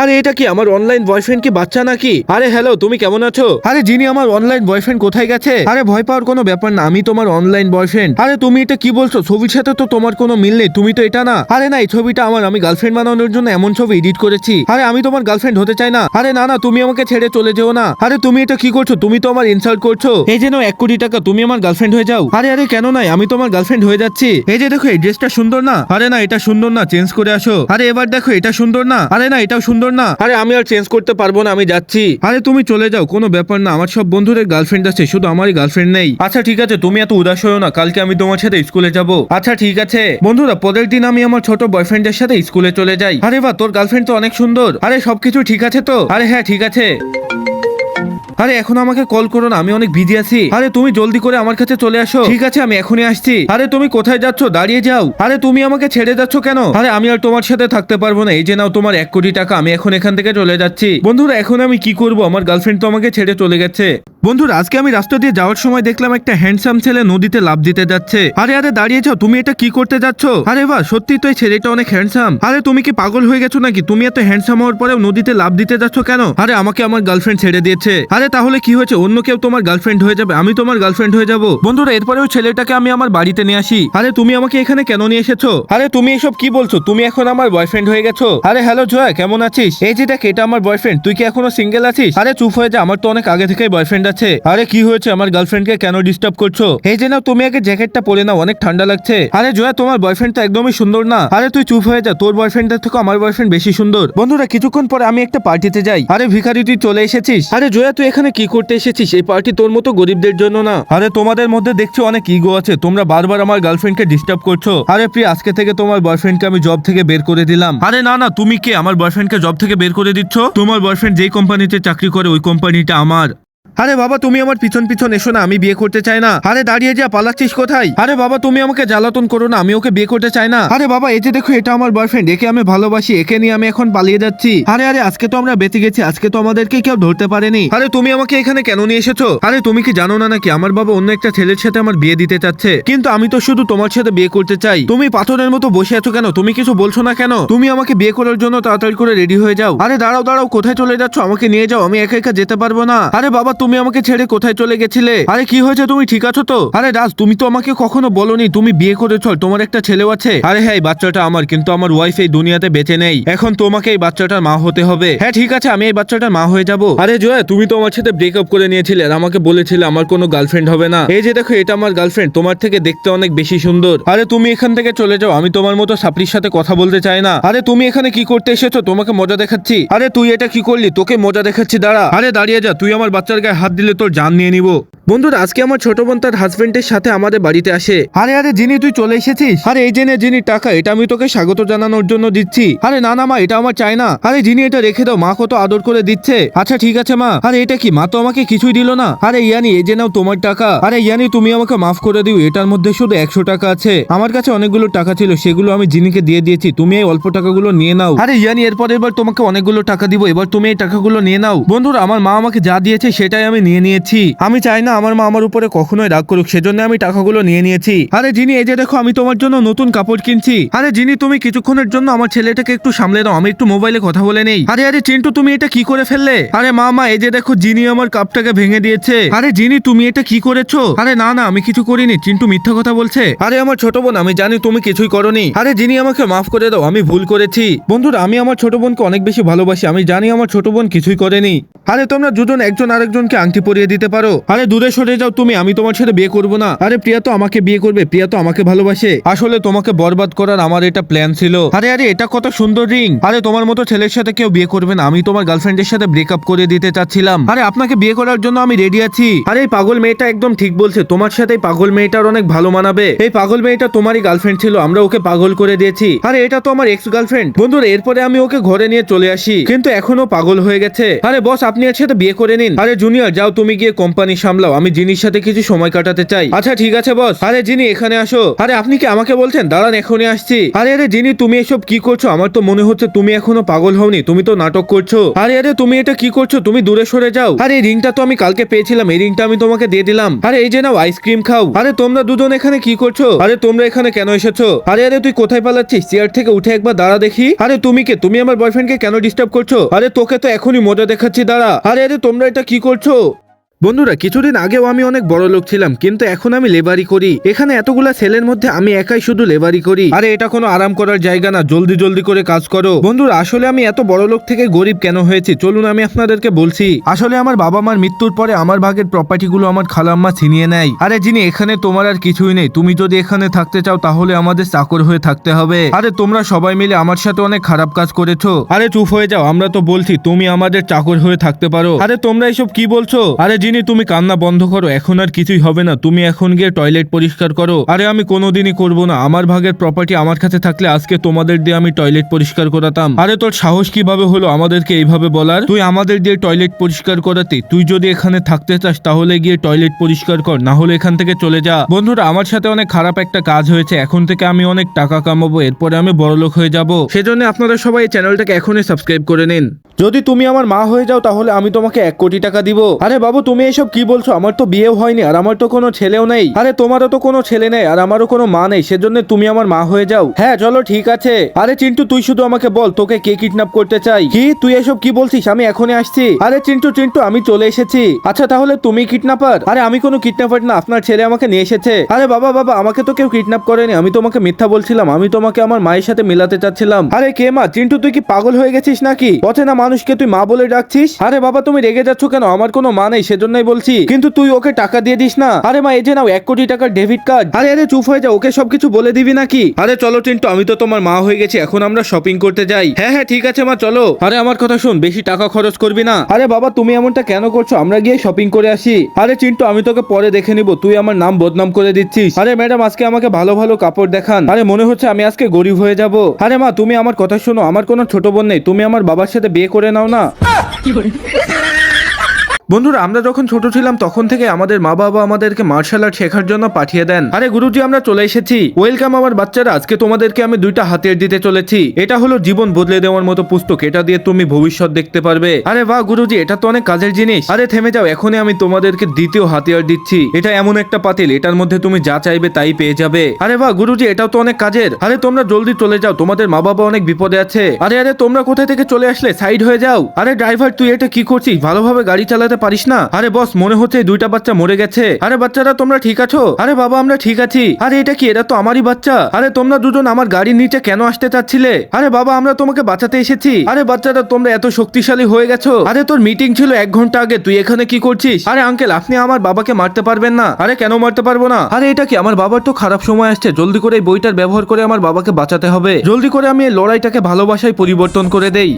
আরে এটা কি আমার অনলাইন বয়ফ্রেন্ড কি বাচ্চা নাকি? আরে হ্যালো তুমি কেমন আছো? আরে যিনি আমার অনলাইন বয়ফ্রেন্ড কোথায় গেছে? আরে ভয় পাওয়ার কোনো ব্যাপার না আমি তোমার অনলাইন বয়ফ্রেন্ড আরে তুমি এটা কি বলছো? ছবির সাথে তো তোমার কোনো মিল নেই তুমি তো এটা না। আরে না এই ছবিটা আমার আমি গার্লফ্রেন্ড বানানোর জন্য এমন ছবি এডিট করেছি। আরে আমি তোমার গার্লফ্রেন্ড হতে চাই না। আরে না না তুমি আমাকে ছেড়ে চলে যেও না। আরে তুমি এটা কি করছ? তুমি তো আমার ইনসাল্ট করছ। এই যে এক কোটি টাকা তুমি আমার গার্লফ্রেন্ড হয়ে যাও। আরে আরে কেন নাই? আমি তোমার গার্লফ্রেন্ড হয়ে যাচ্ছি। এই যে দেখো এই ড্রেসটা সুন্দর না? আরে না এটা সুন্দর না চেঞ্জ করে আসো। আরে এবার দেখো এটা সুন্দর না? আরে না এটাও সুন্দর না? আরে আমি আর চেঞ্জ করতে পারব না আমি যাচ্ছি। আরে তুমি চলে যাও কোনো ব্যাপার না আমার সব বন্ধুদের গার্লফ্রেন্ড আছে শুধু আমারই গার্লফ্রেন্ড নেই। আচ্ছা ঠিক আছে তুমি এত উদাস হয়েও না কালকে আমি তোমার সাথে স্কুলে যাব। আচ্ছা ঠিক আছে। বন্ধুরা পরের দিন আমি আমার ছোট বয়ফ্রেন্ডের সাথে স্কুলে চলে যাই। আরে বা তোর গার্লফ্রেন্ড তো অনেক সুন্দর। আরে সবকিছু ঠিক আছে তো? আরে হ্যাঁ ঠিক আছে। আরে, এখন আমাকে কল করো না, আমি অনেক বিজি আছি। আরে, তুমি জলদি করে আমার কাছে চলে আসো। ঠিক আছে, আমি এখনই আসছি। আরে, তুমি কোথায় যাচ্ছ? দাঁড়িয়ে যাও। আরে, তুমি আমাকে ছেড়ে যাচ্ছ কেন? আরে, আমি আর তোমার সাথে থাকতে পারব না। এই যে নাও তোমার এক কোটি টাকা, আমি এখন এখান থেকে চলে যাচ্ছি। বন্ধুরা, এখন আমি কি করব? আমার গার্লফ্রেন্ড তো আমাকে ছেড়ে চলে গেছে। বন্ধুরা, আজকে আমি রাস্তা দিয়ে যাওয়ার সময় দেখলাম একটা হ্যান্ডসাম ছেলে নদীতে লাভ দিতে যাচ্ছে। আরে আরে, দাঁড়িয়ে যাও, তুমি এটা কি করতে যাচ্ছ? আরে বাহ সত্যি তো এই ছেলেটা অনেক হ্যান্ডসাম আরে, তুমি কি পাগল হয়ে গেছো নাকি? তুমি এত হ্যান্ডসাম হওয়ার পরেও নদীতে লাভ দিতে যাচ্ছ কেন? আরে, আমাকে আমার গার্লফ্রেন্ড ছেড়ে দিয়েছে। আরে, তাহলে কি হয়েছে? অন্য কেউ তোমার গার্লফ্রেন্ড হয়ে যাবে? আমি তোমার গার্লফ্রেন্ড হয়ে যাব। বন্ধুরা এরপরেও ছেলেটাকে আমি আমার বাড়িতে নিয়ে আসি। আরে, তুমি আমাকে এখানে কেন নিয়ে এসেছ? আরে, তুমি এসব কি বলছো? তুমি এখন আমার বয়ফ্রেন্ড হয়ে গেছো? আরে হ্যালো জয়া, কেমন আছিস? এই যে দেখ, এটা আমার বয়ফ্রেন্ড তুই কি এখনও সিঙ্গেল আছিস? আরে, চুপ হয়ে যা, আমার তো অনেক আগে থেকেই বয়ফ্রেন্ড আছে? আরে, কি হয়েছে? আমার গার্লফ্রেন্ডকে কেন ডিস্টার্ব করছ? এই যে নাও, তুমি আগে জ্যাকেটটা পরে নাও, অনেক ঠান্ডা লাগছে। আরে, জয়া, তোমার বয়ফ্রেন্ড তো একদমই সুন্দর না। আরে, তুই চুপ হয়ে যা, তোর বয়ফ্রেন্ডের থেকে আমার বয়ফ্রেন্ড বেশি সুন্দর। বন্ধুরা, কিছুক্ষণ পরে আমি একটা পার্টিতে যাই। আরে, ভিখারি, তুই চলে এসেছিস? আরে, জয়া, তুই এখানে কি করতে এসেছিস? এই পার্টি তোর মতো গরিবদের জন্য না। আরে, তোমাদের মধ্যে দেখছি অনেক ইগো আছে। তোমরা বারবার আমার গার্লফ্রেন্ডকে ডিস্টার্ব করছ। আরে, প্রিয়, আজকে থেকে তোমার বয়ফ্রেন্ডকে আমি জব থেকে বের করে দিলাম। আরে, না না, তুমি কে? আমার বয়ফ্রেন্ডকে জব থেকে বের করে দিচ্ছ? তোমার বয়ফ্রেন্ড যেই কোম্পানিতে চাকরি করে, ওই কোম্পানিটা আমার। আরে বাবা, তুমি আমার পিছন পিছন এসো না, আমি বিয়ে করতে চাই না। আরে দাঁড়িয়ে যা, পালাচ্ছিস কোথায়? আরে বাবা, তুমি আমাকে জ্বালাতন করো না, আমি ওকে বিয়ে করতে চাই না। আরে বাবা, এই যে দেখো, এটা আমার বয়ফ্রেন্ড একে আমি ভালোবাসি, একে নিয়ে আমি এখন পালিয়ে যাচ্ছি। আরে আরে, আজকে তো আমরা বেঁচে গেছি, আজকে তো আমাদেরকে কেউ ধরতে পারেনি। আরে, তুমি আমাকে এখানে কেন নিয়ে এসেছ? আরে, তুমি কি জানো না নাকি, আমার বাবা অন্য একটা ছেলের সাথে আমার বিয়ে দিতে চাচ্ছে? কিন্তু আমি তো শুধু তোমার সাথে বিয়ে করতে চাই। তুমি পাথরের মতো বসে আছো কেন? তুমি কিছু বলছো না কেন? তুমি আমাকে বিয়ে করার জন্য তাড়াতাড়ি করে রেডি হয়ে যাও। আরে, দাঁড়াও দাঁড়াও, কোথায় চলে যাচ্ছ? আমাকে নিয়ে যাও, আমি একা একা যেতে পারব না। আরে বাবা তুমি আমাকে ছেড়ে কোথায় চলে গেছিলে? আরে, কি হয়েছে? তুমি ঠিক আছো তো? আরে, রাজ, তুমি তো আমাকে কখনো বলনি। তুমি বিয়ে করেছ তোমার একটা ছেলেও আছে। আরে হ্যাঁ বাচ্চাটা আমার, কিন্তু আমার ওয়াইফ এই দুনিয়াতে বেঁচে নেই। এখন তোমাকে এই বাচ্চাটার মা হতে হবে। হ্যাঁ ঠিক আছে, আমি এই বাচ্চাটার মা হয়ে যাব। আরে, জয়া, তুমি তো আমার সাথে ব্রেকআপ করে নিয়েছিলে আর আমাকে বলেছিলে আমার কোনো গার্লফ্রেন্ড হবে না। এই যে দেখো, এটা আমার গার্লফ্রেন্ড তোমার থেকে দেখতে অনেক বেশি সুন্দর। আরে, তুমি এখান থেকে চলে যাও, আমি তোমার মতো সাপড়ির সাথে কথা বলতে চাই না। আরে, তুমি এখানে কি করতে এসেছ? তোমাকে মজা দেখাচ্ছি। আরে, তুই এটা কি করলি? তোকে মজা দেখাচ্ছি, দাঁড়া। আরে, দাঁড়িয়ে যা, তুই আমার বাচ্চার গায়ে হাত দিলে তোর জান নিয়ে নিব। বন্ধুরা আজকে আমার ছোট বোন তার হাজবেন্ডের সাথে আমাদের বাড়িতে আসে। আরে আরে জিনি তুই চলে এসেছিস? আরে এই জেনে জিনি টাকা এটা আমি তোকে স্বাগত জানানোর জন্য দিচ্ছি। আরে না না মা এটা আমার চাই না। আরে জিনি এটা রেখে দাও মা কত আদর করে দিচ্ছে। আচ্ছা ঠিক আছে মা। আরে এটা কি? মা তো আমাকে কিছুই দিল না। আরে ইয়ানি এই যে নাও তোমার টাকা। আরে ইয়ানি তুমি আমাকে মাফ করে দিও এটার মধ্যে শুধু একশো টাকা আছে। আমার কাছে অনেকগুলো টাকা ছিল সেগুলো আমি জিনিকে দিয়ে দিয়েছি তুমি এই অল্প টাকাগুলো নিয়ে নাও। আরে ইয়ানি এরপর এবার তোমাকে অনেকগুলো টাকা দিব এবার তুমি এই টাকাগুলো নিয়ে নাও। বন্ধুরা আমার মা আমাকে যা দিয়েছে সেটাই আমি নিয়ে নিয়েছি। আমি চাই না আমার মা আমার উপরে কখনোই রাগ করুক সেজন্য আমি টাকাগুলো নিয়ে নিয়েছি। আরে জিনি এই যে দেখো আমি তোমার জন্য নতুন কাপড় কিনছি। আরে জিনি তুমি কিছুক্ষণের জন্য আমার ছেলেটাকে একটু সামলে দাও আমি একটু মোবাইলে কথা বলে নেই। আরে আরে চিন্টু তুমি এটা কি করে ফেললে? আরে মা মা এই যে দেখো জিনি আমার কাপটাকে ভেঙে দিয়েছে। আরে জিনি তুমি এটা কি করেছ? আরে না না আমি কিছু করিনি চিন্টু মিথ্যা কথা বলছে। আরে আমার ছোট বোন আমি জানি তুমি কিছুই করনি। আরে জিনি আমাকে মাফ করে দাও আমি ভুল করেছি। বন্ধুরা আমি আমার ছোট বোনকে অনেক বেশি ভালোবাসি আমি জানি আমার ছোট বোন কিছুই করেনি। আরে তোমরা দুজন একজন আরেকজনকে আংটি পরিয়ে দিতে পারো। আরে দূরে সরে যাও তুমি, আমি তোমার সাথে বিয়ে করব না। আরে প্রিয়া তো আমাকে বিয়ে করবে, প্রিয়া তো আমাকে ভালোবাসে। আসলে তোমাকে বরবাদ করার আমার এটা প্ল্যান ছিল। আরে আরে, এটা কত সুন্দর রিং আরে, তোমার মতো ছেলের সাথে কেউ বিয়ে করবে না, আমি তোমার গার্লফ্রেন্ডের সাথে ব্রেকআপ করে দিতে চাচ্ছিলাম। আরে, আপনাকে বিয়ে করার জন্য আমি রেডি আছি। আরে, এই পাগল মেয়েটা একদম ঠিক বলছে, তোমার সাথে পাগল মেয়েটার অনেক ভালো মানাবে। এই পাগল মেয়েটা তোমারই গার্লফ্রেন্ড ছিল, আমরা ওকে পাগল করে দিয়েছি। আরে, এটা তো আমার এক্স গার্লফ্রেন্ড বন্ধুরা, এরপরে আমি ওকে ঘরে নিয়ে চলে আসি। কিন্তু এখনও পাগল হয়ে গেছে। আরে বস আপনি এর সাথে বিয়ে করে নিন। আরে জুনিয়র যাও তুমি গিয়ে কোম্পানি সামলাও। আমি জিনির সাথে কিছু সময় কাটাতে চাই। আচ্ছা ঠিক আছে, বস। আরে, জিনি, এখানে আসো। আরে, আপনি কি আমাকে বলছেন? দাঁড়ান, এখনই আসছি। আরে আরে, জিনি, তুমি এসব কি করছ? আমার তো মনে হচ্ছে তুমি এখনও পাগল হওনি। তুমি তো নাটক করছ। আরে আরে, তুমি এটা কি করছ? তুমি দূরে সরে যাও। আরে, এই রিংটা তো আমি কালকে পেয়েছিলাম। এই রিংটা আমি তোমাকে দিয়ে দিলাম। আরে, এই যে নাও, আইসক্রিম খাও। আরে, তোমরা দুজন এখানে কি করছ? আরে, তোমরা এখানে কেন এসেছ? আরে আরে, তুই কোথায় পালাচ্ছিস? চেয়ার থেকে উঠে একবার দাঁড়া দেখি। আরে, তুমি কে? তুমি আমার বয়ফ্রেন্ডকে কেন ডিস্টার্ব করছ? আরে, তোকে তো এখনই মজা দেখাচ্ছি, দাঁড়া। আরে আরে, তোমরা এটা কি করছ? বন্ধুরা, কিছুদিন আগেও আমি অনেক বড় লোক ছিলাম, কিন্তু এখন আমি লেবারি করি। এখানে এতগুলা সেলের মধ্যে আমি একাই শুধু লেবারি করি। আরে, এটা কোনো আরাম করার জায়গা না, জলদি জলদি করে কাজ করো। বন্ধুরা, আসলে আমি এত বড় লোক থেকে গরিব কেন হয়েছি? চলুন, আমি আপনাদেরকে বলছি। আসলে আমার বাবা মার মৃত্যুর পরে আমার ভাগের প্রপার্টি গুলো আমার খালাম্মা ছিনিয়ে নেয়। আরে যিনি এখানে তোমার আর কিছুই নেই। তুমি যদি এখানে থাকতে চাও, তাহলে আমাদের চাকর হয়ে থাকতে হবে। আরে, তোমরা সবাই মিলে আমার সাথে অনেক খারাপ কাজ করেছ। আরে, চুপ হয়ে যাও, আমরা তো বলছি, তুমি আমাদের চাকর হয়ে থাকতে পারো। আরে, তোমরা এসব কি বলছো? আরে যিনি তুমি কান্না বন্ধ করো, এখন আর কিছুই হবে না। তুমি এখন গিয়ে টয়লেট পরিষ্কার করো। আরে আমি কোনোদিনই করব না। আমার ভাগের প্রপার্টি আমার কাছে থাকলে আজকে তোমাদের দিয়ে আমি টয়লেট পরিষ্কার করাতাম। আরে তোর সাহস কীভাবে হলো আমাদেরকে এইভাবে বলার? তুই আমাদের দিয়ে টয়লেট পরিষ্কার করাতে। তুই যদি এখানে থাকতে চাস তাহলে গিয়ে টয়লেট পরিষ্কার কর, না হলে এখান থেকে চলে যা। বন্ধুরা, আমার সাথে অনেক খারাপ একটা কাজ হয়েছে। এখন থেকে আমি অনেক টাকা কামাবো, এরপরে আমি বড়লোক হয়ে যাব। সেজন্য আপনারা সবাই চ্যানেলটাকে এখনই সাবস্ক্রাইব করে নিন। যদি তুমি আমার মা হয়ে যাও, তাহলে আমি তোমাকে এক কোটি টাকা দিব। আরে বাবু, তুমি এসব কি বলছো? আমার তো বিয়েও হয়নি, আর আমার তো কোনো ছেলেও নেই। আরে, তোমারও তো কোনো ছেলে নেই, আর আমারও কোনো মা নেই, সেজন্য তুমি আমার মা হয়ে যাও। হ্যাঁ চলো, ঠিক আছে। আরে, চিন্টু, তুই শুধু আমাকে বল, তোকে কে কিডন্যাপ করতে চাই? কি? তুই এসব কি বলছিস? আমি এখনই আসছি। আরে, চিন্টু চিন্টু, আমি চলে এসেছি। আচ্ছা তাহলে তুমি কিডন্যাপার আরে, আমি কোনো কিডন্যাপার না, আপনার ছেলে আমাকে নিয়ে এসেছে। আরে, বাবা বাবা, আমাকে তো কেউ কিডন্যাপ করেনি, আমি তোমাকে মিথ্যা বলছিলাম, আমি তোমাকে আমার মায়ের সাথে মিলাতে চাচ্ছিলাম। আরে, কে মা? চিন্টু, তুই কি পাগল হয়ে গেছিস নাকি? অচেনা মানুষকে তুই মা বলে ডাকছিস? আরে বাবা, তুমি রেগে যাচ্ছ কেন? আমার কোনো মা নেই, সেজন্যই বলছি। কিন্তু তুই ওকে টাকা দিয়ে দিস না। আরে মা, এই যে নাও, এক কোটি টাকার ডেবিট কার্ড। আরে আরে, চুপ হয়ে যা, ওকে সবকিছু বলে দিবি নাকি? আরে, চলো চিন্টু আমি তো তোমার মা হয়ে গেছি, এখন আমরা শপিং করতে যাই। হ্যাঁ হ্যাঁ ঠিক আছে মা, চলো। আরে, আমার কথা শুন, বেশি টাকা খরচ করবি না। আরে বাবা, তুমি এমনটা কেন করছ? আমরা গিয়ে শপিং করে আসি। আরে চিন্টু আমি তোকে পরে দেখে নিব, তুই আমার নাম বদনাম করে দিচ্ছিস। আরে ম্যাডাম, আজকে আমাকে ভালো ভালো কাপড় দেখান। আরে, মনে হচ্ছে আমি আজকে গরিব হয়ে যাব। আরে মা, তুমি আমার কথা শোনো, আমার কোনো ছোট বোন নেই, তুমি আমার বাবার সাথে বিয়ে করে নাও না বন্ধুরা, আমরা যখন ছোট ছিলাম, তখন থেকে আমাদের মা বাবা আমাদেরকে মার্শাল আর্ট শেখার জন্য পাঠিয়ে দেন। আরে গুরুজি, আমরা চলে এসেছি। ওয়েলকাম আমার বাচ্চারা, আজকে তোমাদেরকে আমি দুইটা হাতিয়ার দিতে চলেছি। এটা হলো জীবন বদলে দেওয়ার মতো পুস্তক। এটা দিয়ে তুমি ভবিষ্যৎ দেখতে পারবে। আরে বাহ, গুরুজি, এটা তো অনেক কাজের জিনিস। আরে থেমে যাও, এখনই আমি তোমাদেরকে দ্বিতীয় হাতিয়ার দিচ্ছি। এটা এমন একটা পাতিল, এটার মধ্যে তুমি যা চাইবে তাই পেয়ে যাবে। আরে বাহ, গুরুজি, এটাও তো অনেক কাজের। আরে তোমরা জলদি চলে যাও, তোমাদের মা বাবা অনেক বিপদে আছে। আরে আরে, তোমরা কোথা থেকে চলে আসলে? সাইড হয়ে যাও। আরে ড্রাইভার তুই এটা কি করছিস? ভালোভাবে গাড়ি চালাতে পারিস না? আরে বস মনে হচ্ছে দুইটা বাচ্চা মরে গেছে। আরে বাচ্চারা তোমরা ঠিক আছো? আরে বাবা আমরা ঠিক আছি। আরে এটা কি? এরা তো আমারই বাচ্চা। আরে তোমরা দুজন আমার গাড়ির নিচে কেন আসতে চাচ্ছিলে? আরে বাবা আমরা তোমাকে বাঁচাতে এসেছি। আরে বাচ্চারা তোমরা এত শক্তিশালী হয়ে গেছো। আরে তোর মিটিং ছিল এক ঘণ্টা আগে। তুই এখানে কি করছিস? আরে আঙ্কেল আপনি আমার বাবাকে মারতে পারবেন না। আরে কেন মারতে পারব না? আরে এটা কি? আমার বাবার তো খারাপ সময় আসছে। জলদি করে এই বইটার ব্যবহার করে আমার বাবাকে বাঁচাতে হবে। জলদি করে আমি এই লড়াইটাকে ভালোবাসায় পরিবর্তন করে দেই।